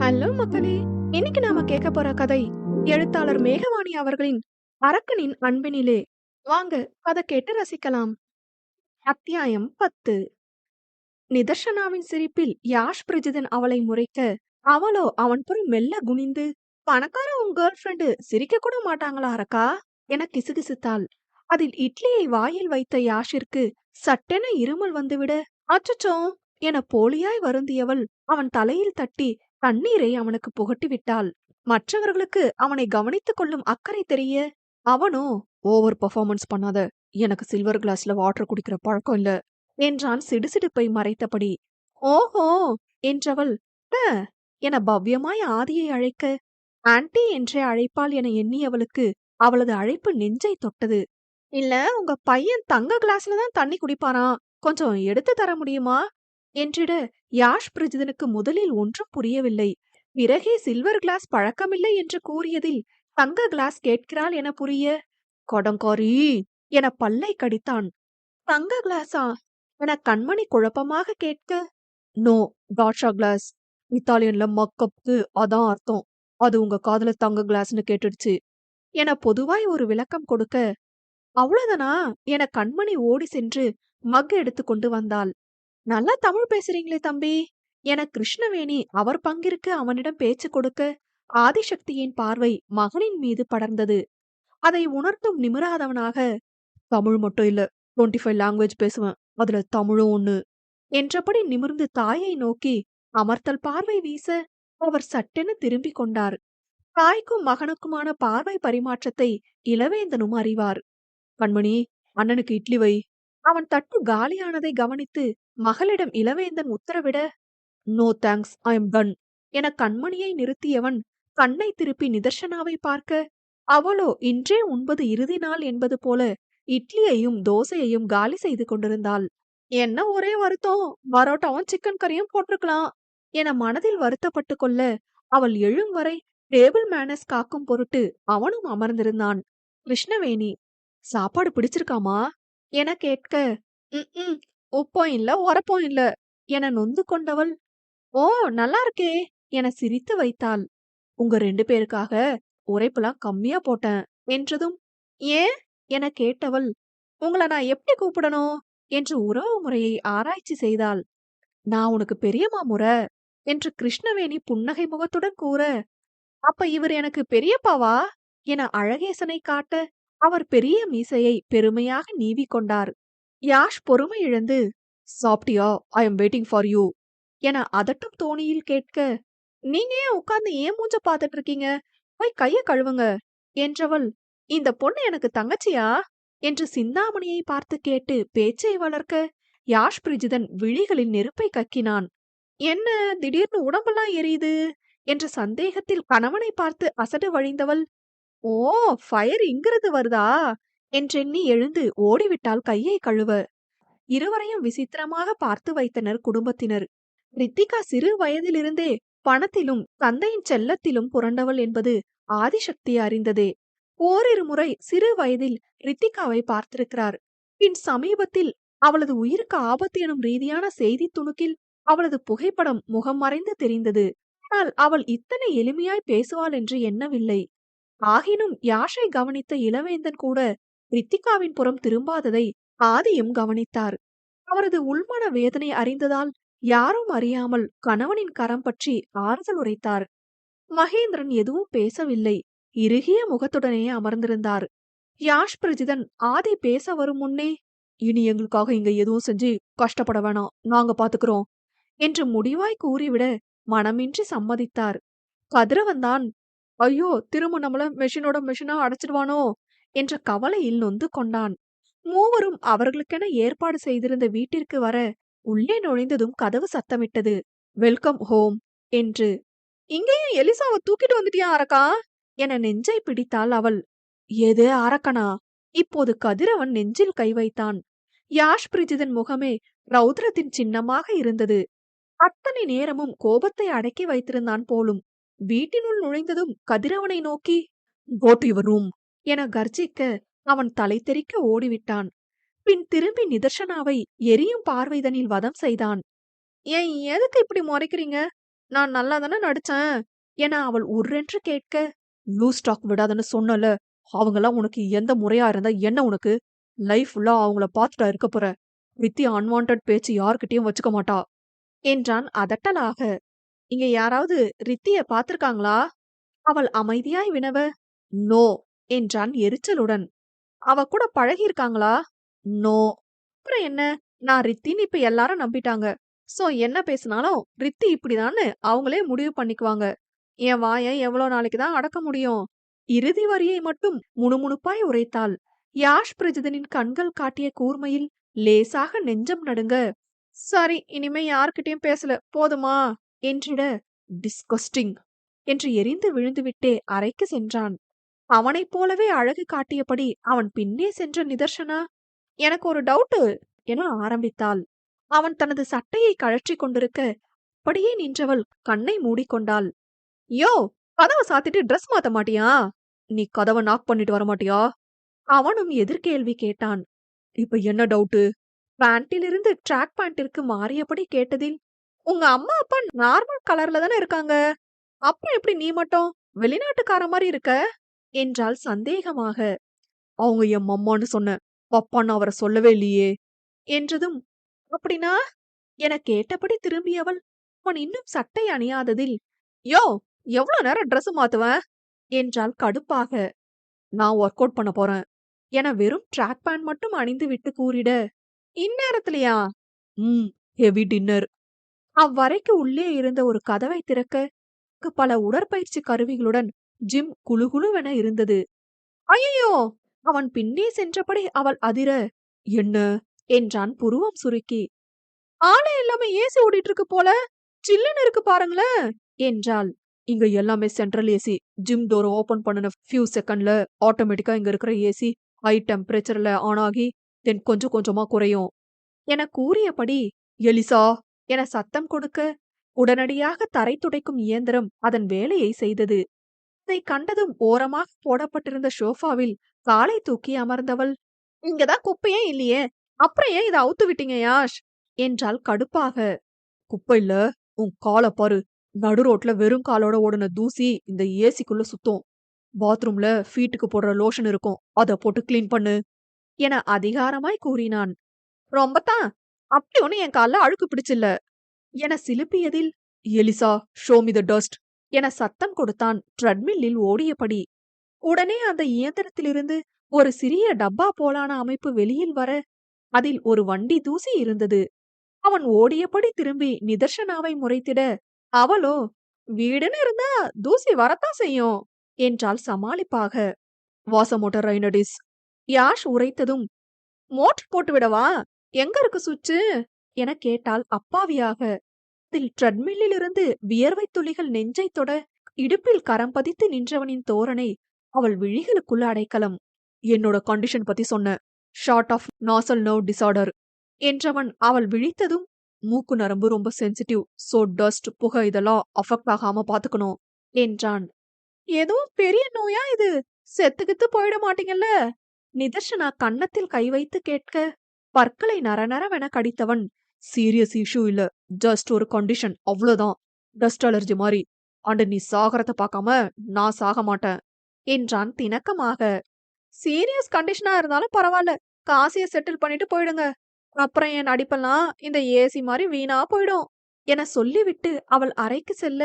Hello மக்களே இன்னைக்கு நாம கேட்க போற கதை எழுத்தாளர் மேகவாணி அவர்களின் அரக்கனின் அன்பினிலே. வாங்க கதை கேட்டு ரசிக்கலாம். அத்தியாயம் பத்து. நிதர்ஷனாவின் சிரிப்பில் யாஷ் பிரஜிதன் அவளை முறைக்க அவளோ அவன் புறம் மெல்ல குனிந்து பணக்கார உன் கேர்ள் ஃப்ரெண்டு சிரிக்க கூட மாட்டாங்களா அரக்கா? என கிசுகிசுத்தாள். அதில் இட்லியை வாயில் வைத்த யாஷிற்கு சட்டென இருமல் வந்துவிட அச்சச்சோ! என போலியாய் வருந்தியவள் அவன் தலையில் தட்டி தண்ணீரை அவனுக்கு புகட்டி விட்டாள் மற்றவர்களுக்கு அவனை கவனித்துக் கொள்ளும் அக்கறை தெரிய அவனோ ஓவர் பெர்ஃபார்மன்ஸ் பண்ணாத. எனக்கு சில்வர் கிளாஸ்ல வாட்டர் குடிக்கிற பழக்கம் இல்ல என்றான் சிடுசிடுப்பை மறைத்தபடி. ஓஹோ என்றவள் "ட" என பவ்யமாய் ஆதியை அழைக்க ஆன்ட்டி என்றே அழைப்பாள் என எண்ணியவளுக்கு அவளது அழைப்பு நெஞ்சை தொட்டது. இல்ல உங்க பையன் தங்க கிளாஸ்ல தான் தண்ணி குடிப்பாரான் கொஞ்சம் எடுத்து தர முடியுமா? என்றிட யாஷ் பிரஜிதனுக்கு முதலில் ஒன்றும் புரியவில்லை. பிறகே சில்வர் கிளாஸ் பழக்கமில்லை என்று கூறியதில் தங்க கிளாஸ் கேட்கிறாள் என புரிய கொடங்காரி என பல்லை கடித்தான். தங்க கிளாஸா என கண்மணி குழப்பமாக கேட்க நோ டாட்ஷா கிளாஸ் இத்தாலியன்ல மக்கப்பு அதான் அர்த்தம். அது உங்க காதுல தங்க கிளாஸ்னு கேட்டுடுச்சு. என பொதுவாய் ஒரு விளக்கம் கொடுக்க அவ்வளவுதானா? என கண்மணி ஓடி சென்று மக் எடுத்து கொண்டு வந்தாள். நல்லா தமிழ் பேசுறீங்களே தம்பி. என கிருஷ்ணவேணி அவர் பங்கிற்கு அவனிடம் பேச்சு கொடுக்க ஆதிசக்தியின் பார்வை மகனின் மீது படர்ந்தது. அதை உணர்த்தும் நிமிராதவனாக தமிழ் மட்டும் இல்ல டுவெண்ட்டி ஃபைவ் லாங்குவேஜ் பேசுவேன் அதுல தமிழும் ஒண்ணு என்றபடி நிமிர்ந்து தாயை நோக்கி அமர்த்தல் பார்வை வீச அவர் சட்டென திரும்பிக் கொண்டார். தாய்க்கும் மகனுக்குமான பார்வை பரிமாற்றத்தை இளவேந்தனும் அறிவார். கண்மணி அண்ணனுக்கு இட்லி வை. அவன் தட்டு காலியானதை கவனித்து மகளிடம் இளவேந்தன் உத்தரவிட no thanks I am done என கண்மணியை நிறுத்தியவன் கண்ணை திருப்பி நிதர்ஷனாவை பார்க்க அவளோ இன்றே உண்பது இறுதி நாள் என்பது போல இட்லியையும் தோசையையும் காலி செய்து கொண்டிருந்தாள். என்ன ஒரே வருத்தம்? பரோட்டாவும் சிக்கன் கறியும் போட்டிருக்கலாம் என மனதில் வருத்தப்பட்டு கொள்ள அவள் எழும் வரை டேபிள் மேனஸ் காக்கும் பொருட்டு அவனும் அமர்ந்திருந்தான். கிருஷ்ணவேணி சாப்பாடு பிடிச்சிருக்காமா? என கேட்க ம் உப்பும் இல்ல உரப்பும் இல்ல. என நொந்து கொண்டவள். ஓ நல்லா இருக்கே. என சிரித்து வைத்தாள். உங்க ரெண்டு பேருக்காக உரைப்பெல்லாம் கம்மியா போட்டேன். என்றதும் ஏன்? என கேட்டவள் உங்களை நான் எப்படி கூப்பிடணும்? என்று உறவு முறையை ஆராய்ச்சி செய்தாள். நான் உனக்கு பெரியம்மா முறை என்று கிருஷ்ணவேணி புன்னகை முகத்துடன் கூற அப்ப இவர் எனக்கு பெரியப்பாவா? என அழகேசனை காட்ட அவர் பெரிய மீசையை பெருமையாக நீவிக் கொண்டார் யாஷ் பொறுமை இழந்து சாப்பிட்டியா? I am waiting for you என அதட்டும் தோணியில் கேட்க நீங்க ஏன் உட்கார்ந்து ஏன் மூஞ்ச பாத்துட்டு இருக்கீங்க? போய் கைய கழுவுங்க. என்றவள் இந்த பொண்ணு எனக்கு தங்கச்சியா? என்று சிந்தாமணியை பார்த்து கேட்டு பேச்சை வளர்க்க யாஷ் பிரிஜிதன் விழிகளில் நெருப்பை கக்கினான். என்ன? திடீர்னு உடம்பெல்லாம் எரியுது? என்ற சந்தேகத்தில் கணவனை பார்த்து அசடு வழிந்தவள் ஓ ஃபயர் இங்கிருந்து வருதா? என்றெண்ணி எழுந்து ஓடிவிட்டால் கையை கழுவ. இருவரையும் விசித்திரமாக பார்த்து வைத்தனர் குடும்பத்தினர். ரித்திகா சிறு வயதிலிருந்தே பணத்திலும் தந்தையின் செல்லத்திலும் புரண்டவள் என்பது ஆதிசக்தி அறிந்ததே. ஓரிரு முறை சிறு வயதில் ரித்திகாவை பார்த்திருக்கிறார். பின் சமீபத்தில் அவளது உயிருக்கு ஆபத்து எனும் ரீதியான செய்தி துணுக்கில் அவளது புகைப்படம் முகம் மறைந்து தெரிந்தது. ஆனால் அவள் இத்தனை எளிமையாய் பேசுவாள் என்று எண்ணவில்லை. ஆகினும் யாஷை கவனித்த இளவேந்தன் கூட ரித்திகாவின் புறம் திரும்பாததை ஆதியும் கவனித்தார். அவரது உள்மன வேதனை அறிந்ததால் யாரும் அறியாமல் கணவனின் கரம் பற்றி ஆறுதல் உரைத்தார். மகேந்திரன் எதுவும் பேசவில்லை. இறுகிய முகத்துடனே அமர்ந்திருந்தார். யாஷ் பிரஜிதன் ஆதி பேச வரும் முன்னே இனி எங்களுக்காக இங்க எதுவும் செஞ்சு கஷ்டப்பட வேணாம். நாங்க பாத்துக்கிறோம் என்று முடிவாய் கூறிவிட மனமின்றி சம்மதித்தார். கதிரவன்தான் ஐயோ திரும்ப நம்மள மெஷினோட மெஷினா அடைச்சிடுவானோ? என்ற கவலையில் நொந்து கொண்டான். மூவரும் அவர்களுக்கென ஏற்பாடு செய்திருந்த வீட்டிற்கு வர உள்ளே நுழைந்ததும் கதவு சத்தமிட்டது. வெல்கம் ஹோம் என்று. இங்கேயும் எலிசாவை தூக்கிட்டு வந்துட்டியா அரக்கா என நெஞ்சை பிடித்தாள் அவள். எது அரக்கனா இப்போது கதிரவன் நெஞ்சில் கை வைத்தான். யாஷ் பிரிஜிதன் முகமே ரௌத்ரத்தின் சின்னமாக இருந்தது. அத்தனை நேரமும் கோபத்தை அடக்கி வைத்திருந்தான் போலும். வீட்டினுள் நுழைந்ததும் கதிரவனை நோக்கி கோட் யுவர் ரூம் என கர்ஜிக்க அவன் தலை தெறிக்க ஓடிவிட்டான். பின் திரும்பி நிதர்ஷனாவை எரியும் பார்வைதனில் வதம் செய்தான். ஏன் எதுக்கு இப்படி முறைக்கிறீங்க? நான் நல்லா தானே நடிச்சேன் என அவள் உர்ரென்று கேட்க லூ ஸ்டாக் விடாதன்னு சொன்னல. அவங்கெல்லாம் உனக்கு எந்த முறையா இருந்தா என்ன உனக்கு? லைஃப் ஃபுல்லா அவங்கள பார்த்துட்டா இருக்க போற. வித்தி அன்வான்ட் பேச்சு யார்கிட்டயும் வச்சுக்க மாட்டா என்றான் அதட்டலாக. இங்க யாராவது ரித்திய பாத்திருக்காங்களா அவள் அமைதியாய் வினவ நோ என்றான் எரிச்சலுடன். அவ கூட பழகியிருக்காங்களா? நோ. அப்புறம் என்ன? நான் ரித்தின்னு இப்ப எல்லாரும் நம்பிட்டாங்க. சோ என்ன பேசினாலும் ரித்தி இப்படிதான்னு அவங்களே முடிவு பண்ணிக்குவாங்க. என் வாயை எவ்வளவு நாளைக்கு தான் அடக்க முடியும்? இறுதி வரியை மட்டும் முணுமுணுப்பாய் உரைத்தாள். யாஷ் பிரஜிதனின் கண்கள் காட்டிய கூர்மையில் லேசாக நெஞ்சம் நடுங்க. சரி இனிமே யார்கிட்டயும் பேசல. போதுமா? என்றிட டிஸ்கஸ்டிங் என்று எரிந்து விழுந்துவிட்டே அறைக்கு சென்றான். அவனைப் போலவே அழகு காட்டியபடி அவன் பின்னே சென்ற நிதர்ஷனா? எனக்கு ஒரு டவுட்டு என ஆரம்பித்தாள். அவன் தனது சட்டையை கழற்றிக் கொண்டிருக்க அப்படியே நின்றவள் கண்ணை மூடிக்கொண்டாள். யோ கதவை சாத்திட்டு ட்ரெஸ் மாத்த மாட்டியா? நீ கதவை நாக் பண்ணிட்டு வர மாட்டியா? அவனும் எதிர்கேள்வி கேட்டான். இப்ப என்ன டவுட்டு பேண்டிலிருந்து ட்ராக் பேண்டிற்கு மாறியபடி கேட்டதில் உங்க அம்மா அப்பா நார்மல் கலர்ல தானே இருக்காங்க? அப்புறம் எப்படி நீ மட்டும்? வெளிநாட்டுக்கார மாதிரி இருக்க? என்றாள் சந்தேகமாக. அவங்க என் மம்மான்னு சொன்ன பப்பான்னு அவரை சொல்லவே இல்லையே என்றதும் அப்படின்னா? என கேட்டபடி திரும்பியவள் அவன் இன்னும் சட்டை அணியாததில். யோ எவ்வளவு நேரம் ட்ரெஸ் மாத்துவேன்? என்றால் கடுப்பாக. நான் ஒர்க் அவுட் பண்ண போறேன் என வெறும் ட்ராக் பேண்ட் மட்டும் அணிந்து விட்டு கூறிட இந்நேரத்திலயா? ம் ஹெவி டின்னர் அவ்வறைக்கு உள்ளே இருந்த ஒரு கதவை திறக்க பல உடற்பயிற்சி கருவிகளுடன் ஜிம் குழுகுழுவென இருந்தது. ஐயோ அவன் பின்னே சென்றபடி அவள் அதிர. என்ன? என்றான் புருவம் சுருக்கி. ஆளே எல்லாமே ஏசி ஓடிட்டு இருக்கு போல. சில்லுன்னு இருக்கு பாருங்களேன்! என்றாள். இங்க எல்லாமே central AC. Gym door open பண்ணின ஃபியூ செகண்ட்ல ஆட்டோமேட்டிக்கா இங்க இருக்கிற ஏசி ஹை டெம்பரேச்சர்ல ஆன் ஆகி தென் கொஞ்சம் கொஞ்சமா குறையும். என கூறியபடி எலிசா! என சத்தம் கொடுக்க உடனடியாக தரை துடைக்கும் இயந்திரம் அதன் வேலையை செய்தது. அதை கண்டதும் ஓரமாக போடப்பட்டிருந்த சோஃபாவில் காலை தூக்கி அமர்ந்தவள் இங்கதான் குப்பையே இல்லையே அப்புறம் ஏன் இதை அவுத்து விட்டீங்க யாஷ்? என்றாள் கடுப்பாக. குப்பை இல்ல உன் காலை பாரு நடு ரோட்ல வெறும் காலோட ஓடுன தூசி இந்த ஏசிக்குள்ள சுத்தும். பாத்ரூம்ல ஃபீட்டுக்கு போடுற லோஷன் இருக்கும் அத போட்டு கிளீன் பண்ணு என அதிகாரமாய் கூறினான். ரொம்பத்தான் அப்படி ஒன்னு என் கால்ல அழுக்கு பிடிச்சில்ல என சிலுப்பியதில் எலிசா ஷோ மி த டஸ்ட் என சத்தம் கொடுத்தான் ட்ரெட்மில்லில் ஓடியபடி. உடனே அந்த இயந்திரத்திலிருந்து ஒரு சிறிய டப்பா போலான அமைப்பு வெளியில் வர அதில் ஒரு வண்டி தூசி இருந்தது. அவன் ஓடியபடி திரும்பி நிதர்ஷனாவை முறைத்திட அவளோ வீடுன்னு இருந்தா தூசி வரத்தான் செய்யும் என்றாள் சமாளிப்பாக. வாசமோட்டர் ரைனடிஸ். யாஷ் உரைத்ததும் மோட்டர் போட்டு விடவா எங்க இருக்கு சுவிட்சு? என கேட்டால் அப்பாவியாக. அதில் ட்ரெட்மில்லிலிருந்து வியர்வை துளிகள் நெஞ்சை தொட இடுப்பில் கரம் பதித்து நின்றவனின் தோரணை அவள் விழிகளுக்குள்ள அடைக்கலம். என்னோட கண்டிஷன் பத்தி சொன்ன. Short of nasal nerve disorder என்றவன் அவள் விழித்ததும் மூக்கு நரம்பு ரொம்ப சென்சிட்டிவ் சோ டஸ்ட் புகை இதெல்லாம் அஃபெக்ட் ஆகாம பாத்துக்கணும் என்றான். ஏதோ பெரிய நோயா இது? செத்துக்கித்து போயிட மாட்டீங்கல்ல? நிதர்ஷனா கன்னத்தில் கை வைத்து கேட்க பற்களை நரநரவென கடித்தவன் சீரியஸ் இஷ்யூ இல்ல. ஜஸ்ட் ஒரு கண்டிஷன் அவ்வளோதான் டஸ்ட் அலர்ஜி மாதிரி அண்டு நீ சாகரத்தை பார்க்காம நான் சாக மாட்டேன் என்றான் திணக்கமாக. சீரியஸ் கண்டிஷனா இருந்தாலும் பரவாயில்ல. காசியை செட்டில் பண்ணிட்டு போயிடுங்க. அப்புறம் என் அடிப்பெல்லாம் இந்த ஏசி மாதிரி வீணா போயிடும் என சொல்லிவிட்டு அவள் அறைக்கு செல்ல.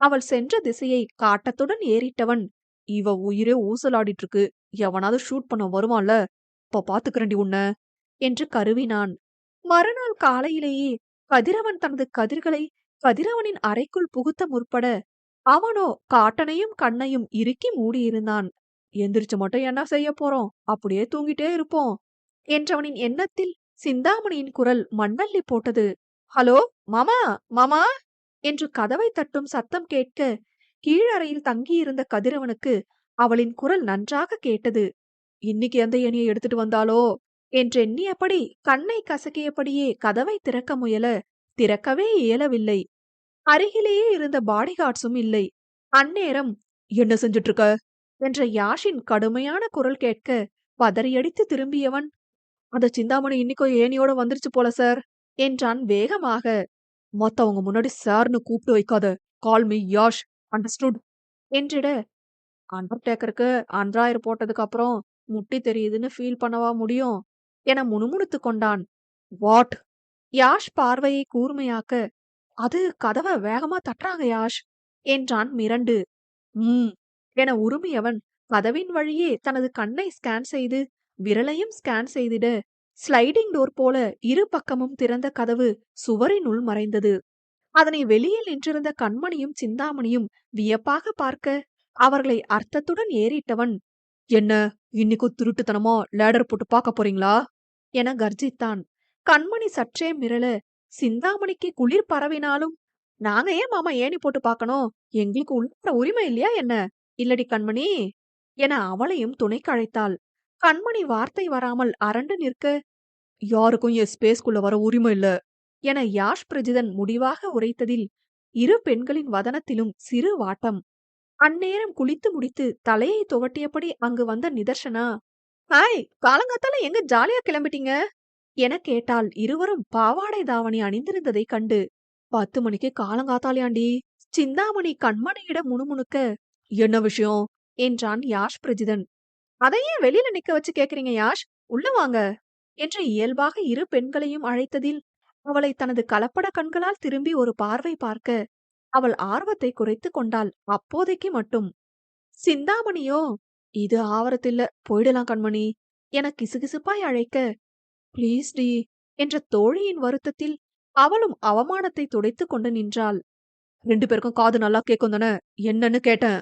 அவள் சென்ற திசையை காட்டத்துடன் ஏறிட்டவன். இவ உயிரே ஊசலாடிட்டு இருக்கு. எவனாவது ஷூட் பண்ண வருவான்ல. இப்ப பாத்துக்கிறண்டி உன்ன என்று கருவினான். மறுநாள் காலையிலேயே கதிரவன் தனது கதிர்களை கதிரவனின் அறைக்குள் புகுத்த முற்பட அவனோ காட்டனையும் கண்ணையும் இறுக்கி மூடியிருந்தான். எந்திரிச்சு மட்டும் என்ன செய்ய போறோம்? அப்படியே தூங்கிட்டே இருப்போம் என்றவனின் எண்ணத்தில் சிந்தாமணியின் குரல் மண்ணள்ளி போட்டது. ஹலோ மாமா மாமா என்று கதவை தட்டும் சத்தம் கேட்க கீழறையில் தங்கியிருந்த கதிரவனுக்கு அவளின் குரல் நன்றாக கேட்டது. இன்னைக்கு எந்த எண்ணியை எடுத்துட்டு வந்தாலோ? என்றெண்ணியபடி கண்ணை கசக்கியபடியே கதவை திறக்க முயல திறக்கவே இயலவில்லை. அருகிலேயே இருந்த பாடிகார்ட்ஸும் இல்லை. அந்நேரம் என்ன செஞ்சுட்டு இருக்க என்ற யாஷின் கடுமையான குரல் கேட்க பதறியடித்து திரும்பியவன் அந்த சிந்தாமணி இன்னிக்கோ ஏனியோட வந்துருச்சு போல சார் என்றான் வேகமாக. மத்தவங்க முன்னாடி சார்னு கூப்பிட்டு வைக்காத கால் மீ யாஷ் அண்டர்ஸ்டுட் என்றிட அண்டர்டேக்கருக்கு அன்றாயர் போட்டதுக்கு அப்புறம் முட்டி தெரியுதுன்னு ஃபீல் பண்ணவா முடியும்? என முணுமுணுத்து கொண்டான். வாட்? யாஷ் பார்வையை கூர்மையாக்க அது கதவை வேகமா தட்டுறாங்க யாஷ் என்றான் மிரண்டு. ம் என உருமியவன் கதவின் வழியே தனது கண்ணை ஸ்கேன் செய்து விரலையும் ஸ்கேன் செய்திட ஸ்லைடிங் டோர் போல இரு பக்கமும் திறந்த கதவு சுவரினுள் மறைந்தது. அதனை வெளியில் நின்றிருந்த கண்மணியும் சிந்தாமணியும் வியப்பாக பார்க்க அவர்களை அர்த்தத்துடன் ஏறிட்டவன் என்ன இன்னைக்கும் திருட்டுத்தனமா லேடர் போட்டு பார்க்க போறீங்களா? என கர்ஜித்தான். கண்மணி சற்றே மிரள. சிந்தாமணிக்கு குளிர் பரவினாலும் நாங்க ஏன் மாமா ஏணி போட்டு பார்க்கணும் எங்களுக்கு உள்ள உரிமை இல்லையா என்ன? இல்லடி கண்மணி என அவளையும் துணைக்கு அழைத்தாள். கண்மணி வார்த்தை வராமல் அரண்டு நிற்க. யாருக்கும் என் ஸ்பேஸ்க்குள்ள வர உரிமை இல்ல என யாஷ் பிரஜிதன் முடிவாக உரைத்ததில் இரு பெண்களின் வதனத்திலும் சிறு வாட்டம். அந்நேரம் குளித்து முடித்து தலையை துவட்டியபடி அங்கு வந்த நிதர்ஷனா ஹாய் காலங்காத்தால எங்க ஜாலியா கிளம்பிட்டீங்க? என கேட்டால் இருவரும் பாவாடை தாவணி அணிந்திருந்ததை கண்டு பத்து மணிக்கு காலங்காத்தாலியாண்டி சிந்தாமணி கண்மணியிட முணுமுணுக்க என்ன விஷயம்? என்றான் யாஷ் பிரஜிதன். அதையே வெளியில நிக்க வச்சு கேக்குறீங்க யாஷ்? உள்ள வாங்க என்று இயல்பாக இரு பெண்களையும் அழைத்ததில் அவளை தனது கலப்பட கண்களால் திரும்பி ஒரு பார்வை பார்க்க அவள் ஆர்வத்தை குறைத்து கொண்டாள் அப்போதைக்கு மட்டும். சிந்தாமணியோ? இது ஆவரத்தில்ல போயிடலாம் கண்மணி. என கிசுகிசுப்பாய் அழைக்க ப்ளீஸ் டி என்ற தோழியின் வருத்தத்தில் அவளும் அவமானத்தை துடைத்துக் கொண்டு நின்றாள். ரெண்டு பேருக்கும் காது நல்லா கேட்கும் தானே? என்னன்னு கேட்டேன்.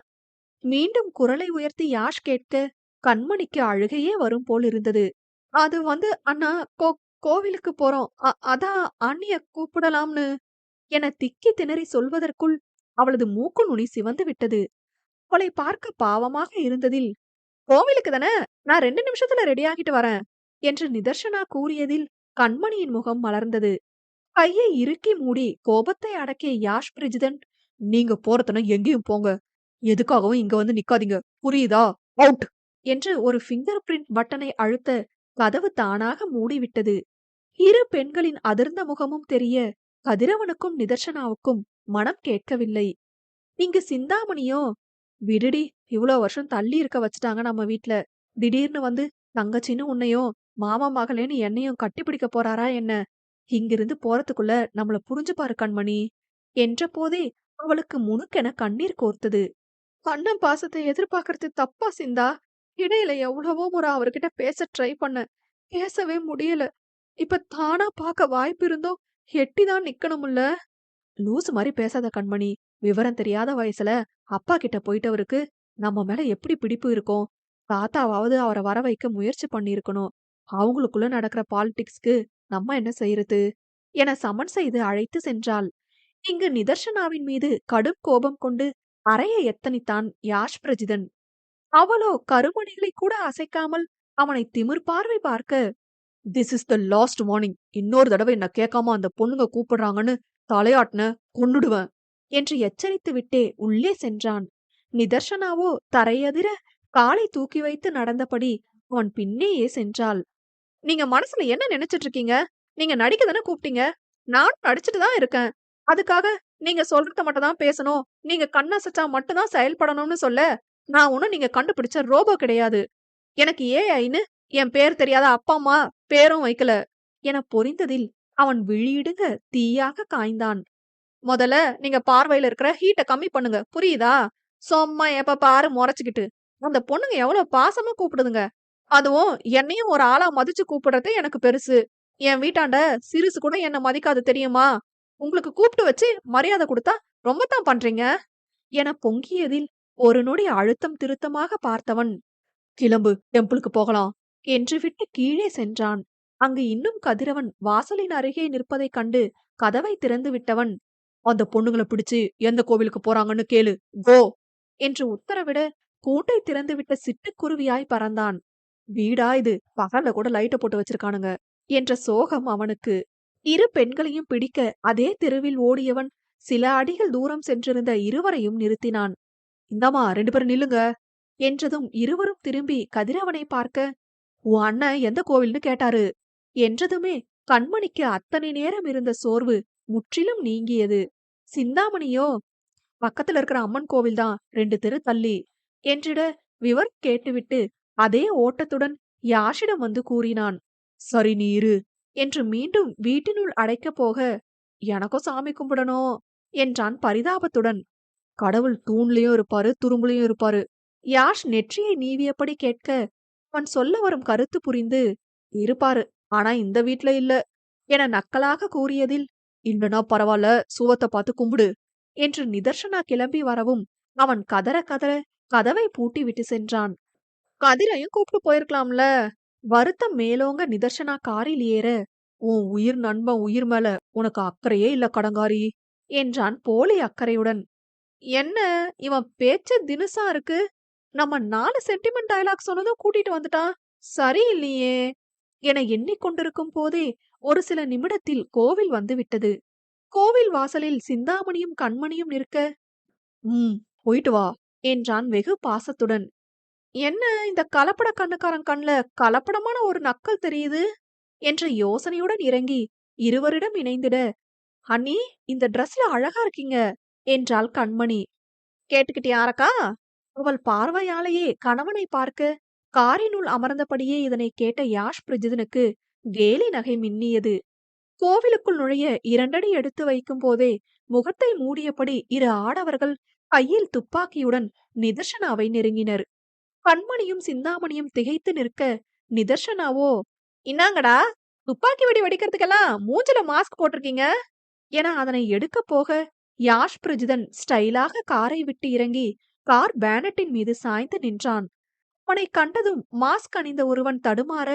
மீண்டும் குரலை உயர்த்தி யாஷ் கேட்க கண்மணிக்கு அழுகையே வரும் போல் இருந்தது. அது வந்து அண்ணா கோ கோவிலுக்கு போறோம். அ- அதான் அண்ணிய கூப்பிடலாம்னு என திக்கி திணறி சொல்வதற்குள் அவளது மூக்கு நுனி சிவந்து விட்டது. அவளை பார்க்க பாவமாக இருந்ததில் கோவிலுக்கு தானே? நான் ரெண்டு நிமிஷத்துல ரெடி ஆகிட்டு வரேன் என்று நிதர்ஷனா கூறியதில் கண்மணியின் முகம் மலர்ந்தது. கையை இறுக்கி மூடி கோபத்தை அடக்கிய யாஷ் பிரஜிதன் நீங்க போறதுனா எங்கேயும் போங்க. எதுக்காகவும் இங்க வந்து நிக்காதீங்க. புரியுதா? அவுட்! என்று ஒரு ஃபிங்கர் பிரிண்ட் பட்டனை அழுத்த கதவு தானாக மூடிவிட்டது. இரு பெண்களின் அதிர்ந்த முகமும் தெரிய கதிரவனுக்கும் நிதர்ஷனாவுக்கும் மனம் கேட்கவில்லை. இங்கு சிந்தாமணியோ? விடுடி இவ்வளோ வருஷம் தள்ளி இருக்க வச்சுட்டாங்க நம்ம வீட்ல. திடீர்னு வந்து தங்கச்சின்னு உன்னையும் மாமா மகளேன்னு என்னையும் கட்டிப்பிடிக்க போறாரா என்ன? இங்கிருந்து போறதுக்குள்ள நம்மள புரிஞ்சுப்பாரு கண்மணி. என்ற போதே அவளுக்கு முணுக்கென கண்ணீர் கோர்த்தது. கண்ணன் பாசத்தை எதிர்பார்க்கறது தப்பா சிந்தா? இடையில எவ்வளவோ முறை அவர்கிட்ட பேச ட்ரை பண்ண பேசவே முடியல. இப்ப தானா பார்க்க வாய்ப்பு இருந்தோ? எட்டிதான் நிக்கணும்ல? லூஸ் மாதிரி பேசாத கண்மணி. விவரம் தெரியாத வயசுல அப்பா கிட்ட போயிட்டவருக்கு நம்ம மேல எப்படி பிடிப்பு இருக்கும்? தாத்தாவாவது அவரை வர வைக்க முயற்சி பண்ணியிருக்கணும். அவங்களுக்குள்ள நடக்கிற பாலிடிக்ஸ்க்கு நம்ம என்ன செய்யறது என சமன் செய்து அழைத்து சென்றாள். இங்கு நிதர்ஷனாவின் மீது கடும் கோபம் கொண்டு அறைய எத்தனித்தான் யாஷ் பிரஜிதன். அவளோ கருமணிகளை கூட அசைக்காமல் அவனை திமிர் பார்வை பார்க்க this is the last warning இன்னொரு தடவை என்ன கேட்காம அந்த பொண்ணுங்க கூப்பிடுறாங்கன்னு தலையாட்டின கொன்னுடுவேன். என்று எச்சரித்து விட்டே உள்ளே சென்றான். நிதர்ஷனாவோ தரையதிர காலை தூக்கி வைத்து நடந்தபடி அவன் பின்னேயே சென்றாள். நீங்க மனசுல என்ன நினைச்சிட்டு இருக்கீங்க? நீங்க நடிக்க தானே கூப்பிட்டீங்க? நானும் நடிச்சிட்டு தான் இருக்கேன். அதுக்காக நீங்க சொல்றத மட்டும் தான் பேசணும். நீங்க கண்ணசைச்சா மட்டும்தான் செயல்படணும்னு சொல்ல நான் ஒன்னும் நீங்க கண்டுபிடிச்ச ரோபோ கிடையாது. எனக்கு ஏஐன்னு என் பேர் தெரியாத அப்பா அம்மா பேரும் வைக்கல. என பொரிந்ததில் அவன் விழியிடுங்க தீயாக காய்ந்தான். முதல்ல நீங்க பார்வையில இருக்கிற ஹீட்டை கம்மி பண்ணுங்க. புரியுதா? சும்மா எப்ப பாரு முறைச்சுக்கிட்டு. அந்த பொண்ணுங்க எவ்வளவு பாசமா கூப்பிடுதுங்க. அதுவும் என்னையும் ஒரு ஆளா மதிச்சு கூப்பிடுறது எனக்கு பெருசு. என் வீட்டாண்ட சிறுசு கூட என்ன மதிக்காது தெரியுமா? உங்களுக்கு கூப்பிட்டு வச்சு மரியாதை கொடுத்தா ரொம்ப தான் பண்றீங்க. என பொங்கியதில் ஒரு நொடி அழுத்தம் திருத்தமாக பார்த்தவன் கிளம்பு டெம்பிளுக்கு போகலாம் என்று விட்டு கீழே சென்றான். அங்கு இன்னும் கதிரவன் வாசலின் அருகே நிற்பதைக் கண்டு கதவை திறந்து விட்டவன் அந்த பொண்ணுங்களை பிடிச்சு எந்த கோவிலுக்கு போறாங்கன்னு கேளு. கோ என்று உத்தரவிட கூட்டை திறந்துவிட்ட சிட்டுக்குருவியாய் பறந்தான். வீடா இது? பகல்ல கூட லைட்ட போட்டு வச்சிருக்கானுங்க என்ற சோகம் அவனுக்கு. இரு பெண்களையும் பிடிக்க அதே தெருவில் ஓடியவன் சில அடிகள் தூரம் சென்றிருந்த இருவரையும் நிறுத்தினான். இந்தாமா ரெண்டு பேரும் நில்லுங்க என்றதும் இருவரும் திரும்பி கதிரவனை பார்க்க உன் அண்ணன் எந்த கோவில்னு கேட்டாரு? என்றதுமே கண்மணிக்கு அத்தனை நேரம் இருந்த சோர்வு முற்றிலும் நீங்கியது. சிந்தாமணியோ பக்கத்துல இருக்கிற அம்மன் கோவில் தான் ரெண்டு தெரு தள்ளி என்றிட விவர் கேட்டுவிட்டு அதே ஓட்டத்துடன் யாஷிடம் வந்து கூறினான் சரி நீ இரு என்று மீண்டும் வீட்டினுள் அடைக்கப் போக எனக்கும் சாமி கும்பிடணும் என்றான் பரிதாபத்துடன். கடவுள் தூண்லயும் இருப்பாரு துரும்புலயும் இருப்பாரு. யாஷ் நெற்றியை நீவியபடி கேட்க அவன் சொல்ல வரும் கருத்து புரிந்து இருப்பாரு ஆனா இந்த வீட்ல இல்ல என நக்கலாக கூறியதில் இல்லனா பரவாயில்ல சுவத்தை பார்த்து கும்பிடு என்று நிதர்ஷனா கிளம்பி வரவும் அவன் கதற கதற கதவை பூட்டி விட்டு சென்றான். கதிரையும் கூப்பிட்டு போயிருக்கலாம்ல? வருத்தம் மேலோங்க நிதர்ஷனா காரில் ஏற உன் உயிர் நண்பன் உயிர் மேல உனக்கு அக்கறையே இல்ல கடங்காரி என்றான் போலி அக்கறையுடன். என்ன இவன் பேச்ச தினுசா இருக்கு? நம்ம நாலு சென்டிமெண்ட் டயலாக் சொன்னதும் கூட்டிட்டு வந்துட்டான்? சரியில்லையே என எண்ணிக்கொண்டிருக்கும் போதே ஒரு சில நிமிடத்தில் கோவில் வந்துவிட்டது. கோவில் வாசலில் சிந்தாமணியும் கண்மணியும் நிற்க உம் போயிட்டு வா என்றான் வெகு பாசத்துடன். என்ன இந்த கலப்பட கண்ணுக்காரன் கண்ல கலப்படமான ஒரு நக்கல் தெரியுது? என்ற யோசனையுடன் இறங்கி இருவரிடம் இணைந்திட. அண்ணி இந்த ட்ரெஸ்ல அழகா இருக்கீங்க என்றாள் கண்மணி. கேட்டுக்கிட்டியாரக்கா அவள் பார்வையாலேயே கணவனை பார்க்க காரினுள் அமர்ந்தபடியே இதனை கேட்ட யாஷ் பிரஜிதனுக்கு கேலி நகை மின்னியது. கோவிலுக்குள் நுழைய இரண்டடி எடுத்து வைக்கும் போதே முகத்தை மூடியபடி இரு ஆடவர்கள் கையில் துப்பாக்கியுடன் நிதர்ஷனாவை நெருங்கினர். கண்மணியும் சிந்தாமணியும் திகைத்து நிற்க நிதர்ஷனாவோ? இன்னாங்கடா துப்பாக்கி வெடி வெடிக்கிறதுக்கெல்லாம் மூஞ்சில மாஸ்க் போட்டிருக்கீங்க? என அதனை எடுக்க போக யாஷ் பிரஜிதன் ஸ்டைலாக காரை விட்டு இறங்கி கார் பேனட்டின் மீது சாய்ந்து நின்றான். அவனை கண்டதும் மாஸ்க் அணிந்த ஒருவன் தடுமாற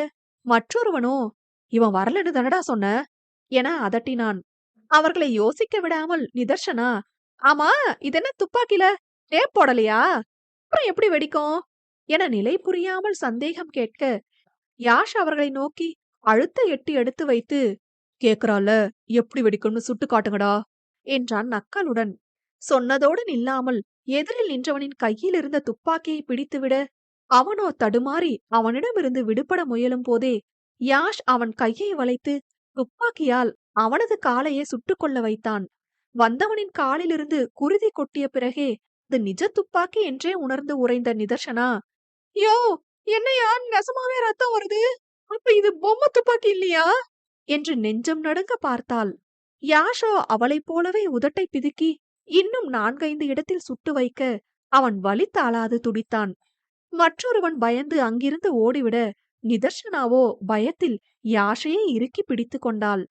மற்றொருவனோ? இவன் வரலன்னு தானடா சொன்ன? என அதட்டினான். அவர்களை யோசிக்க விடாமல் நிதர்ஷனா? ஆமா இதென்ன துப்பாக்கில? டேப் போடலையா? அப்புறம் எப்படி வெடிக்கும்? என நிலை புரியாமல் சந்தேகம் கேட்க யாஷ் அவர்களை நோக்கி அழுத்த எட்டி எடுத்து வைத்து கேக்குறால எப்படி வெடிக்கும்னு சுட்டு காட்டுங்கடா என்றான் நக்கலுடன். சொன்னதோடு நில்லாமல் எதிரில் நின்றவனின் கையில் இருந்த துப்பாக்கியை பிடித்துவிட அவனோ தடுமாறி அவனிடமிருந்து விடுபட முயலும் போதே யாஷ் அவன் கையை வளைத்து துப்பாக்கியால் அவனது காலையே சுட்டுக்கொள்ள வைத்தான். வந்தவனின் காலிலிருந்து குருதி கொட்டிய பிறகே அது நிஜ துப்பாக்கி என்றே உணர்ந்து உறைந்த நிதர்சனா யோ என்னையா நெசமாவே ரத்தம் வருது? அப்ப இது பொம்மை துப்பாக்கி இல்லையா? என்று நெஞ்சம் நடுங்க பார்த்தாள். யாஷோ அவளைப் போலவே உதட்டை பிதுக்கி இன்னும் நான்கைந்து இடத்தில் சுட்டு வைக்க அவன் வலி தாளாது துடித்தான். மற்றொருவன் பயந்து அங்கிருந்து ஓடிவிட நிதர்ஷனாவோ பயத்தில் யாஷையே இறுக்கி பிடித்து கொண்டாள்.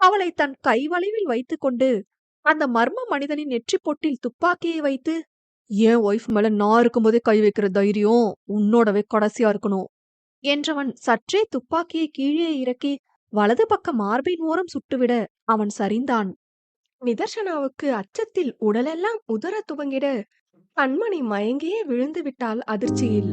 அவளை தன் கைவளைவில் வைத்துக்கொண்டு அந்த மர்ம மனிதனின் நெற்றிப் பொட்டில் துப்பாக்கியை வைத்து ஏன் ஒய்ஃப் மேல நான் இருக்கும்போதே கை வைக்கிற தைரியம் உன்னோடவே கடைசியா இருக்கணும் என்றவன் சற்றே துப்பாக்கியை கீழே இறக்கி வலது பக்க மார்பின் ஓரம் சுட்டுவிட அவன் சரிந்தான். நிதர்ஷனாவுக்கு அச்சத்தில் உடலெல்லாம் உதற துவங்கிட கண்மணி மயங்கியே விழுந்து விட்டாள் அதிர்ச்சியில்.